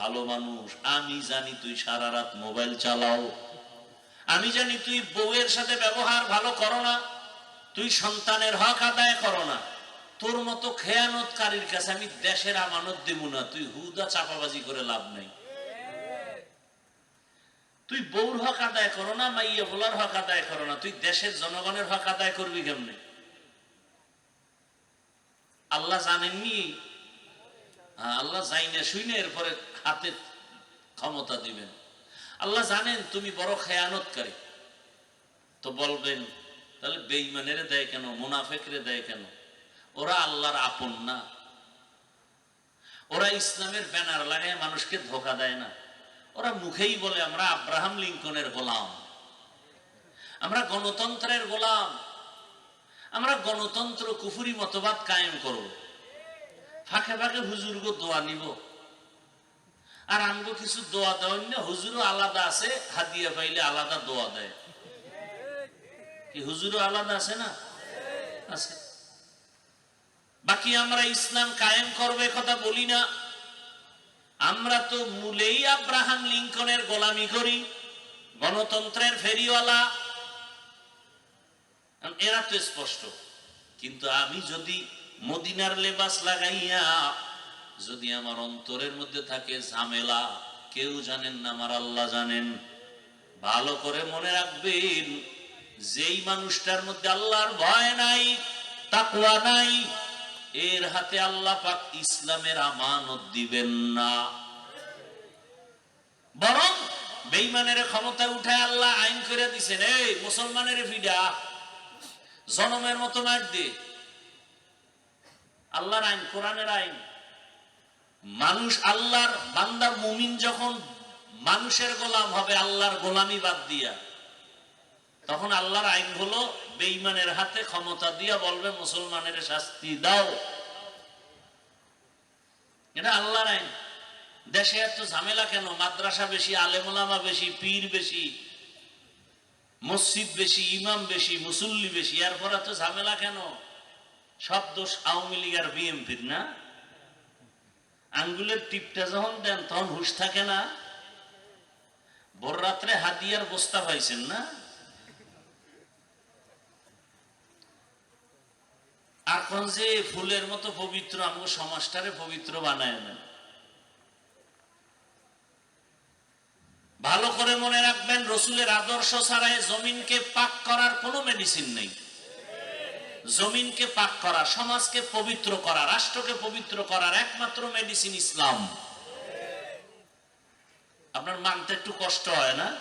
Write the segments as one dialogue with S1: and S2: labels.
S1: ভালো মানুষ। আমি জানি তুই সারা রাত মোবাইল চালাও। আমি জানি তুই বউয়ের সাথে ব্যবহার ভালো করো না। তুই সন্তানের হক আদায় করো না। তোর মতো খেয়ানতকারীর কাছে আমি দেশের আমানত দেব না। তুই হুদা চাপাবাজি করে লাভ নেই। তুই বউর হক আদায় করো না, মাইয়া বলার হক আদায় করো না। তুই দেশের জনগণের হক আদায় করবি কেমনে? আল্লাহ জানেননি আল্লাহ যাই না শুই এরপরে হাতে ক্ষমতা দিবেন। আল্লাহ জানেন তুমি বড় খেয়ানতকারী। তো বলবেন, তাহলে বেইমানের দেয় কেন? মুনাফেকরে দেয় কেন? ওরা আল্লাহর আপন না। ওরা ইসলামের ব্যানার লাগায় মানুষকে ধোকা দেয় না। ওরা মুখেই বলে, আমরা আব্রাহাম লিঙ্কনের গোলাম। আমরা গণতন্ত্রের গোলাম। আমরা গণতন্ত্র কুফুরি মতবাদ কায়েম করব। ফাঁকে ফাঁকে হুজুরগ দোয়া নিব। আর আমগো কিছু দোয়া দেওয়ার না হুজুরও আলাদা আছে, হাদিয়া পাইলে আলাদা দোয়া দেয়। কি হুজুরও আলাদা আছে না? আছে। বাকি আমরা ইসলাম কায়েম করবে কথা বলি না। আমরা তো মূলেই আব্রাহাম লিঙ্কনের গোলামি করি, গণতন্ত্রের ফেরিওয়ালা। এরা তো স্পষ্ট। কিন্তু আমি যদি মদিনার লেবাস লাগাইয়া যদি আমার অন্তরের মধ্যে থাকে ঝামেলা, কেউ জানেন না, আমার আল্লাহ জানেন। ভালো করে মনে রাখবেন, যেই মানুষটার মধ্যে আল্লাহর ভয় নাই তাকুয়া নাই, এর হাতে আল্লাহ পাক ইসলামের আমানত দিবেন না। বরং বেইমানের ক্ষমতায় উঠায় আল্লাহ আইন করে দিছেন, এই মুসলমানের ফিডা জনমের মতো মার দে। আল্লাহর আইন, কোরআনের আইন। মানুষ আল্লাহর বান্দা, মুমিন যখন মানুষের গোলাম হবে, আল্লাহর গোলামি বাদ দিয়া, তখন আল্লাহর আইন হলো বেইমানের হাতে ক্ষমতা দিয়া বলবে, মুসলমানের শাস্তি দাও। এটা আল্লাহর আইন। দেশে এত ঝামেলা কেন? মাদ্রাসা বেশি, আলেমুলামা বেশি, পীর বেশি, মসজিদ বেশি, ইমাম বেশি, মুসল্লি বেশি, এরপর এত ঝামেলা কেন? সব দোষ আওয়ামী লীগ আর বিএনপির না? আঙ্গুলের টিপটা যখন দেন, তখন হুশ থাকে না? ভোর রাত্রে হাদিয়ার বস্তা পাইছেন না? এখন যে ফুলের মতো পবিত্র আমাকে সমাজটারে পবিত্র বানায় নেন। ভালো করে মনে রাখবেন, রসুলের আদর্শ ছাড়াই জমিনকে পাক করার কোনো মেডিসিন নেই। জমিনকে পাক করা, সমাজকে পবিত্র করা, রাষ্ট্রকে পবিত্র করার একমাত্র মেডিসিন ইসলাম। আপনার মানতে একটু কষ্ট হয় না?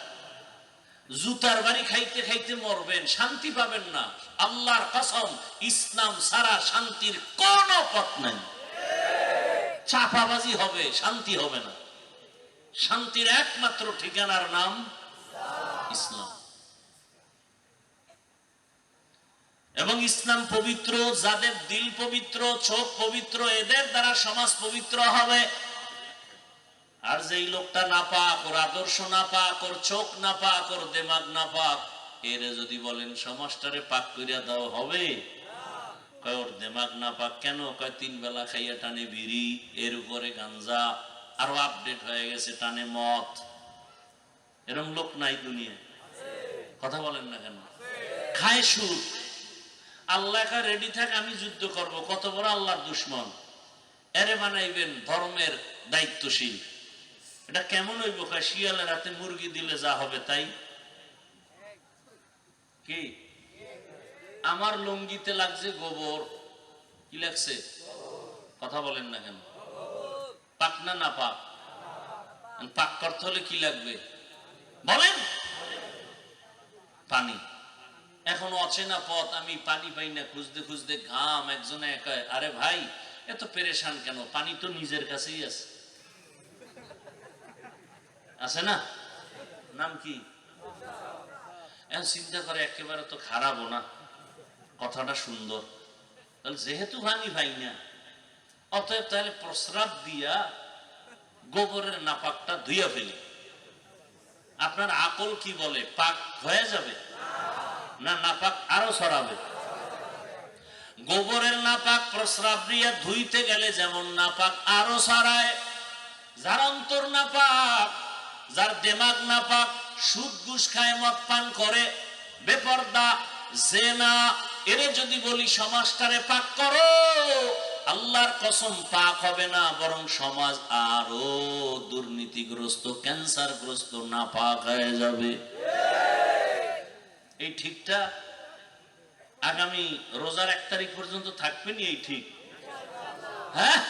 S1: জুতার বাড়ি খাইতে খাইতে মরবেন, শান্তি পাবেন না। আল্লাহর কসম, ইসলাম সারা শান্তির কোন পথ নাই। চাপাবাজি হবে, শান্তি হবে না। শান্তির একমাত্র ঠিকানার নাম ইসলাম। এবং ইসলাম পবিত্র, যাদের দিল পবিত্র, চোখ পবিত্র, এদের দ্বারা সমাজ পবিত্র হবে। আর যেই লোকটা না পাক ওর আদর্শ না পাক ওর চোখ না পাক ওর দেমাগ না পাক এর যদি বলেন সমাজটারে পাক করিয়া দাও, হবে? কয়, ওর দেমাগ না পাক কেন? কয়, তিন বেলা খাইয়া টানে বিড়ি, এর উপরে গাঞ্জা, আরও আপডেট হয়ে গেছে টানে মত এরকম লোক নাই দুনিয়ায়। কথা বলেন না কেন? খায় সুদ। আল্লাহ রেডি থাক, আমি যুদ্ধ করব। কত বড় আল্লাহর দুশ্মন। এরে বানাইবেন ধর্মের দায়িত্বশীল। এটা কেমন হইব শিয়ালের রাতে মুরগি দিলে যা হবে তাই? কি? আমার লঙ্গিতে লাগছে গোবর। কি লাগছে? কথা বলেন না কেন? পাক না না পাক? পাক করতে হলে কি লাগবে? বলেন। পানি। এখন অচেনা পথ, আমি পানি পাই না, খুঁজতে খুঁজতে ঘাম, একজনে একায় আরে ভাই, এত পেরেশান কেন? পানি তো নিজের কাছেই আছে। আছে না? নাম কি? এখন চিন্তা করে, একেবারে তো খারাপও না। কথাটা সুন্দর। তাহলে যেহেতু পানি পাই না, অতএব তাহলে প্রস্রাব দিয়া গোবরের নাপাকটা ধুইয়া ফেলি। আপনার আকল কি বলে? পাক হয়ে যাবে। না নাপাক আরও ছড়াবে। গোবরের নাপাক প্রস্রাব দিয়া ধুইতে গেলে যেমন নাপাক আরও ছড়ায়। যার অন্তর না পাক যার দেমাগ না পাক সুদ ঘুষ খায়, মদ পান করে, বেপর্দা, জেনা, এরে যদি বলি সমাজটারে পাক করো, আল্লাহর কসম পাক হবে না, বরং সমাজ আরও দুর্নীতিগ্রস্ত, ক্যান্সারগ্রস্ত না পাক হয়ে যাবে। এই ঠিকটা আগামী রোজার এক তারিখ পর্যন্ত থাকবে নি এই ঠিক? হ্যাঁ?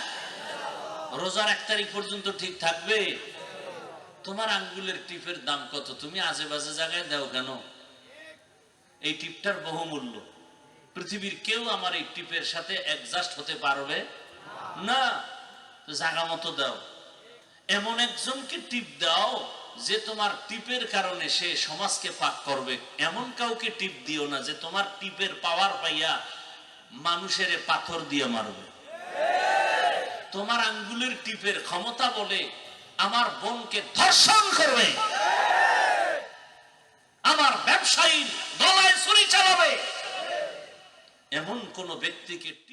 S1: রোজার এক তারিখ পর্যন্ত ঠিক থাকবে? তোমার আঙ্গুলের টিপের দাম কত? তুমি আজে বাজে জায়গায় দাও কেন? এই টিপটার বহুমূল্য। পৃথিবীর কেউ আমার এই টিপের সাথে অ্যাডজাস্ট হতে পারবে? না। জাগা মতো দাও। এমন একজনকে টিপ দাও যে তোমার টিপের কারণে সে সমাজকে পাক করবে, এমন কাউকে টিপ দিও না যে তোমার টিপের পাওয়ার পাইয়া মানুষের পাথর দিয়ে মারবে। তোমার আঙ্গুলের টিপের ক্ষমতা বলে আমার বোনকে ধর্ষণ করবে। আমার ব্যবসায়ীর গলায় ছুরি চালাবে। এমন কোন ব্যক্তিকে টিপ